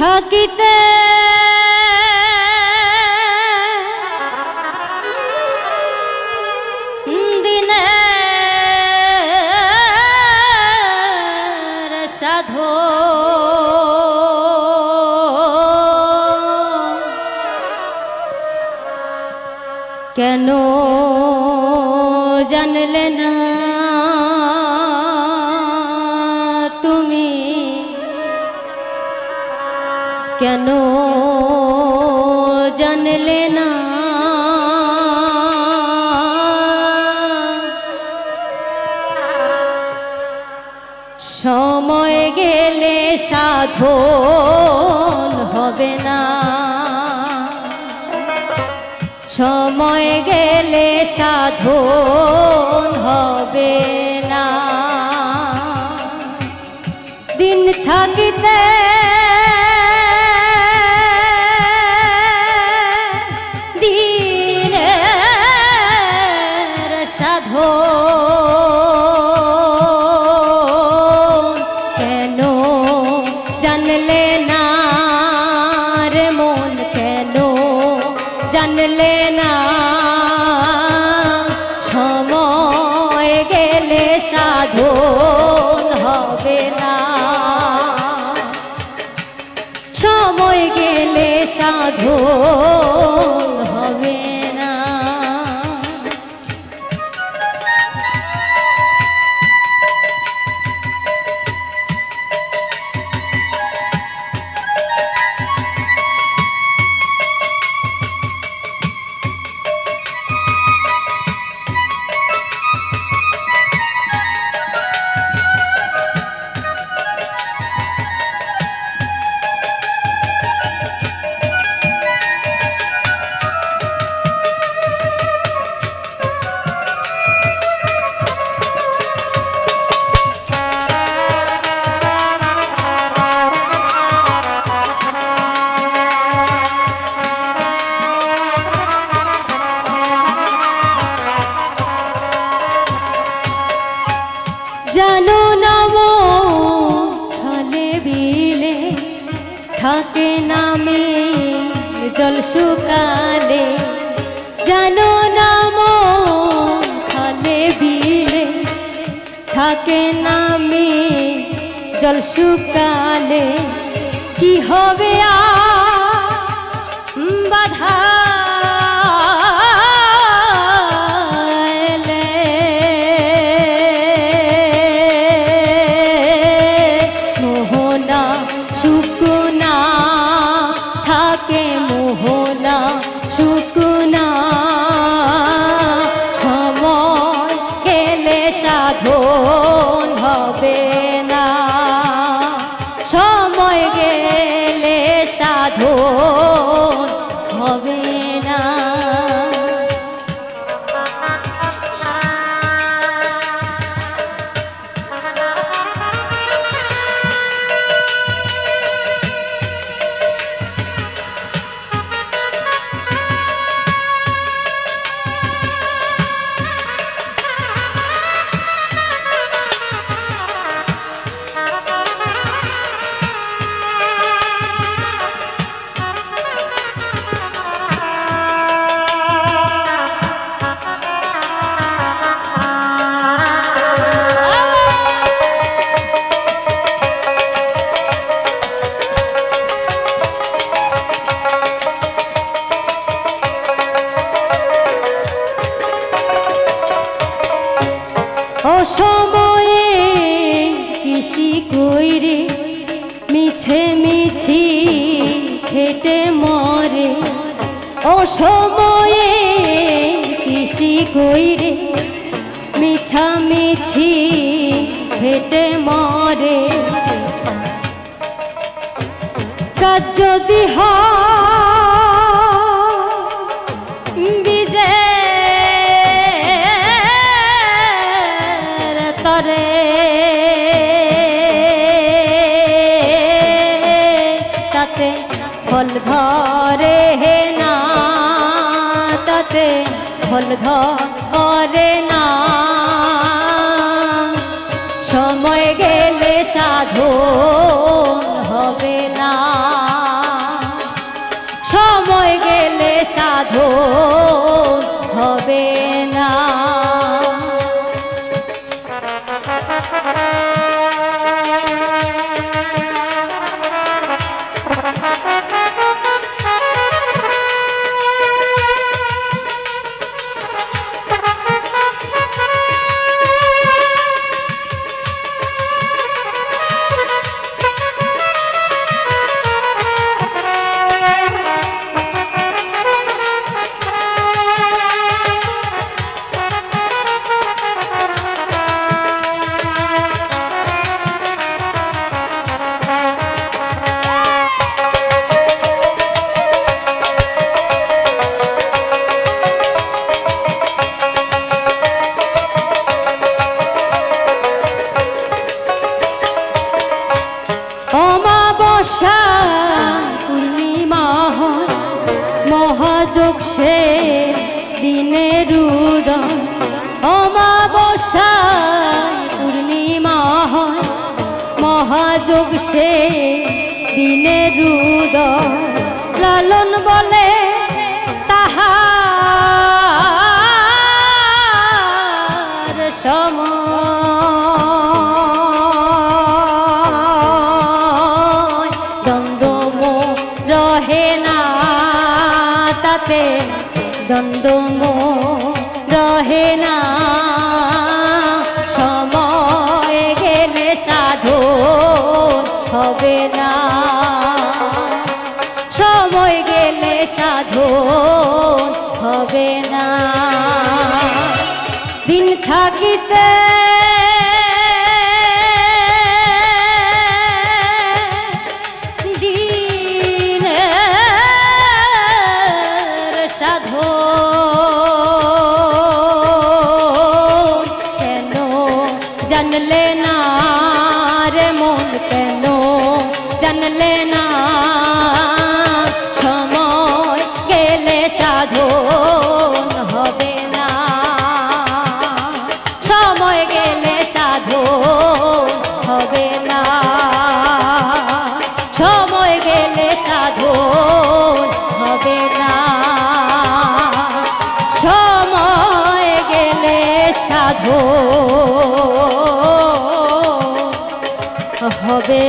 থাকিতে। কেন জানলে না কেন জানলে না? সময় গেলে সাধন হবে না। সময় গেলে সাধন হবে না। দিন থাকিতে সাধন হবে। থাকে নামে জল শুকালে, জানো নাম খালে বিলে। থাকে নামে জল শুকালে, কি হবে আর বাধা অসময়ে কৃষি কইরে, মিছে মিছি খেটে মরে। অসময়ে কৃষি কইরে, মিছা মিছি খেটে মরে। কাজ যদি হয় তাতে ফল ধরে হে না তাতে ফল ধরে না হয়। মহাযোগ সে দিনে রুদ লালন বলে তাহা সময়। দ্বন্দ্ব রহে না। সময় গেলে সাধু সময় গেলে সাধু হবে না। দিন থাকিতে কেন জানলে না রে মন? কেন জানলে না? সময় গেলে সাধু হবে